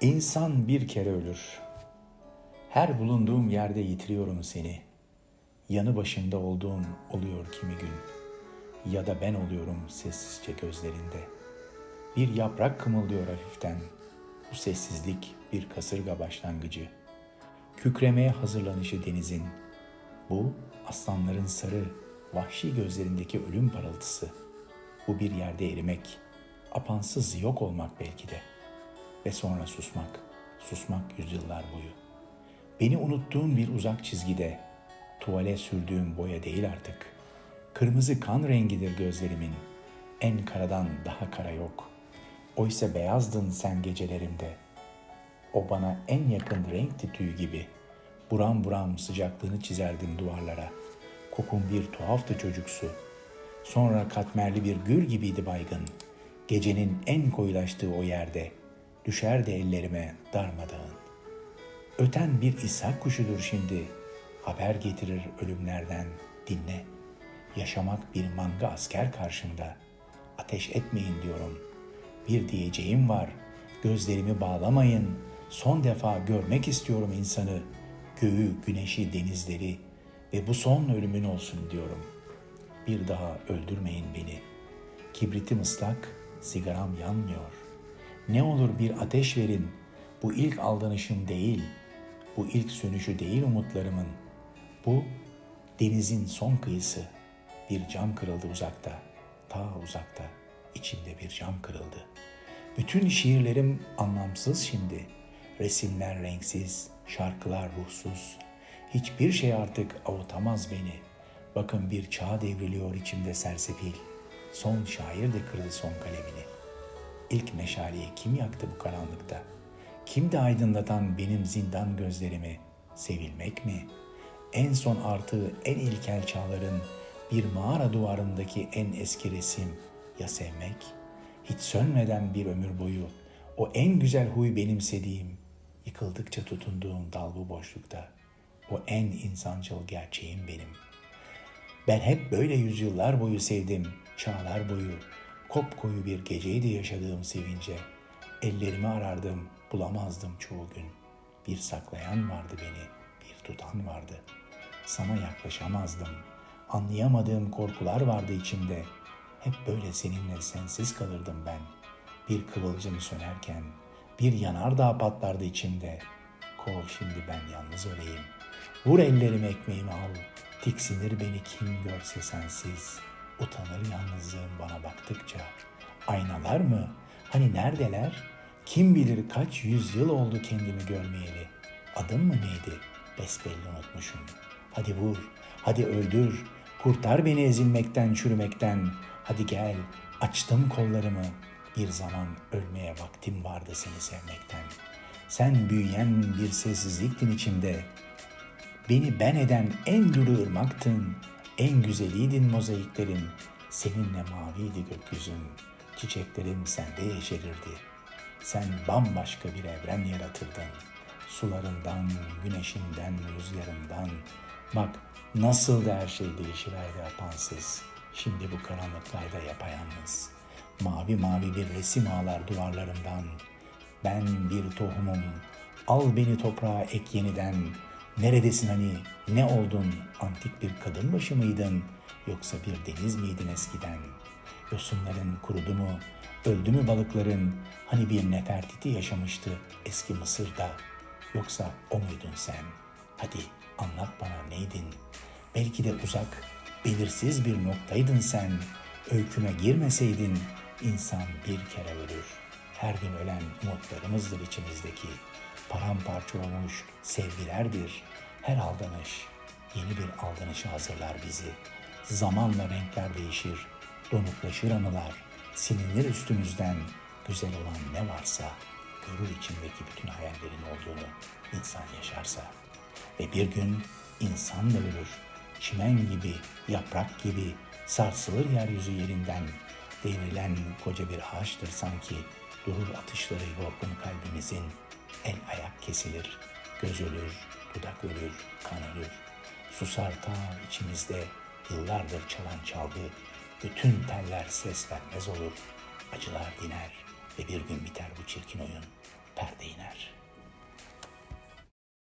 İnsan bir kere ölür. Her bulunduğum yerde yitiriyorum seni. Yanı başında olduğum oluyor kimi gün. Ya da ben oluyorum sessizce gözlerinde. Bir yaprak kımıldıyor hafiften. Bu sessizlik bir kasırga başlangıcı. Kükremeye hazırlanışı denizin. Bu aslanların sarı, vahşi gözlerindeki ölüm parıltısı. Bu bir yerde erimek, apansız yok olmak belki de. Ve sonra susmak, susmak yüzyıllar boyu. Beni unuttuğun bir uzak çizgide, tuvale sürdüğüm boya değil artık. Kırmızı kan rengidir gözlerimin, en karadan daha kara yok. Oysa beyazdın sen gecelerimde. O bana en yakın renkti tüy gibi. Buram buram sıcaklığını çizerdim duvarlara. Kokun bir tuhaftı çocuksu. Sonra katmerli bir gül gibiydi baygın. Gecenin en koyulaştığı o yerde. Düşerdi ellerime darmadağın. Öten bir ishak kuşudur şimdi. Haber getirir ölümlerden. Dinle. Yaşamak bir manga asker karşımda. Ateş etmeyin diyorum. Bir diyeceğim var. Gözlerimi bağlamayın. Son defa görmek istiyorum insanı. Göğü, güneşi, denizleri ve bu son ölümün olsun diyorum. Bir daha öldürmeyin beni. Kibritim ıslak, sigaram yanmıyor. Ne olur bir ateş verin. Bu ilk aldanışım değil. Bu ilk sönüşü değil umutlarımın. Bu denizin son kıyısı. Bir cam kırıldı uzakta. Ta uzakta. İçimde bir cam kırıldı. Bütün şiirlerim anlamsız şimdi. Resimler renksiz, şarkılar ruhsuz. Hiçbir şey artık avutamaz beni. Bakın bir çağ devriliyor içimde sersefil. Son şair de kırdı son kalemini. İlk meşaleyi kim yaktı bu karanlıkta? Kimdi aydınlatan benim zindan gözlerimi? Sevilmek mi? En son artığı en ilkel çağların bir mağara duvarındaki en eski resim ya sevmek? Hiç sönmeden bir ömür boyu o en güzel huy benimsediğim, yıkıldıkça tutunduğum dal bu boşlukta. O en insancıl gerçeğim benim. Ben hep böyle yüzyıllar boyu sevdim, çağlar boyu. Kopkoyu bir geceydi yaşadığım sevince. Ellerimi arardım, bulamazdım çoğu gün. Bir saklayan vardı beni, bir tutan vardı. Sana yaklaşamazdım. Anlayamadığım korkular vardı içimde. Hep böyle seninle sensiz kalırdım ben. Bir kıvılcım sönerken, bir yanardağ patlardı içimde. Kov şimdi ben yalnız öleyim. Vur ellerimi ekmeğimi al. Tiksinir beni kim görse sensiz. Utanır yalnızlığım bana baktıkça. Aynalar mı? Hani neredeler? Kim bilir kaç yüzyıl oldu kendimi görmeyeli. Adım mı neydi? Besbelli unutmuşum. Hadi vur, hadi öldür. Kurtar beni ezilmekten, çürümekten. Hadi gel, açtım kollarımı. Bir zaman ölmeye vaktim vardı seni sevmekten. Sen büyüyen bir sessizliktin içimde. Beni ben eden en duru ırmaktın. En güzeliydin mozaiklerin. Seninle maviydi gökyüzün. Çiçeklerim sende yeşerirdi. Sen bambaşka bir evren yaratırdın. Sularından, güneşinden, rüzgarından. Bak nasıl da her şey değişiverdi apansız. Şimdi bu karanlıklarda yapayalnız. Mavi mavi bir resim ağlar duvarlarından. Ben bir tohumum. Al beni toprağa ek yeniden. Neredesin hani? Ne oldun? Antik bir kadın başı mıydın? Yoksa bir deniz miydin eskiden? Yosunların kurudu mu? Öldü mü balıkların? Hani bir Nefertiti yaşamıştı eski Mısır'da? Yoksa o muydun sen? Hadi anlat bana neydin? Belki de uzak, belirsiz bir noktaydın sen. Öyküme girmeseydin insan bir kere ölür. Her gün ölen umutlarımızdır içimizdeki. Paramparça olmuş sevgilerdir. Her aldanış yeni bir aldanışa hazırlar bizi. Zamanla renkler değişir, donuklaşır anılar. Silinir üstümüzden güzel olan ne varsa görür içindeki bütün hayallerin olduğunu insan yaşarsa. Ve bir gün insan da ölür. Çimen gibi, yaprak gibi sarsılır yeryüzü yerinden. Devrilen koca bir ağaçtır sanki. Durur atışları yorgun kalbimizin. El ayak kesilir, göz ölür, dudak ölür, kan ölür. Susar ta içimizde yıllardır çalan çalgı. Bütün teller ses vermez olur. Acılar diner ve bir gün biter bu çirkin oyun. perde iner.